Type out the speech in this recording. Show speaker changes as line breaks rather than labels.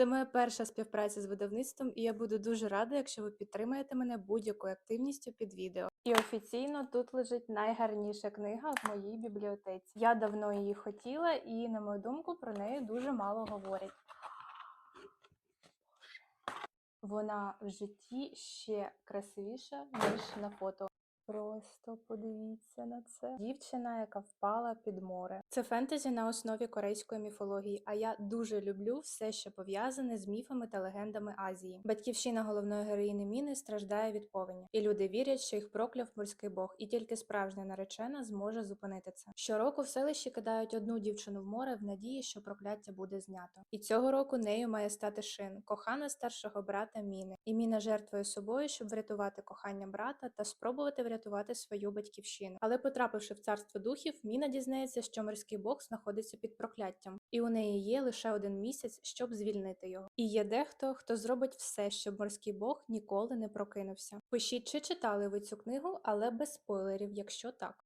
Це моя перша співпраця з видавництвом, і я буду дуже рада, якщо ви підтримаєте мене будь-якою активністю під відео. І офіційно тут лежить найгарніша книга в моїй бібліотеці. Я давно її хотіла, і, на мою думку, про неї дуже мало говорять. Вона в житті ще красивіша, ніж на фото. Просто подивіться на це. Дівчина, яка впала під море. Це фентезі на основі корейської міфології, а я дуже люблю все, що пов'язане з міфами та легендами Азії. Батьківщина головної героїни Міни страждає від повені, і люди вірять, що їх прокляв морський бог, і тільки справжня наречена зможе зупинити це. Щороку в селищі кидають одну дівчину в море в надії, що прокляття буде знято. І цього року нею має стати Шин, кохана старшого брата Міни. І Міна жертвує собою, щоб врятувати кохання брата та спробувати врятувати свою батьківщину. Але потрапивши в царство духів, Міна дізнається, що морський бог знаходиться під прокляттям, і у неї є лише один місяць, щоб звільнити його. І є дехто, хто зробить все, щоб морський бог ніколи не прокинувся. Пишіть, чи читали ви цю книгу, але без спойлерів, якщо так.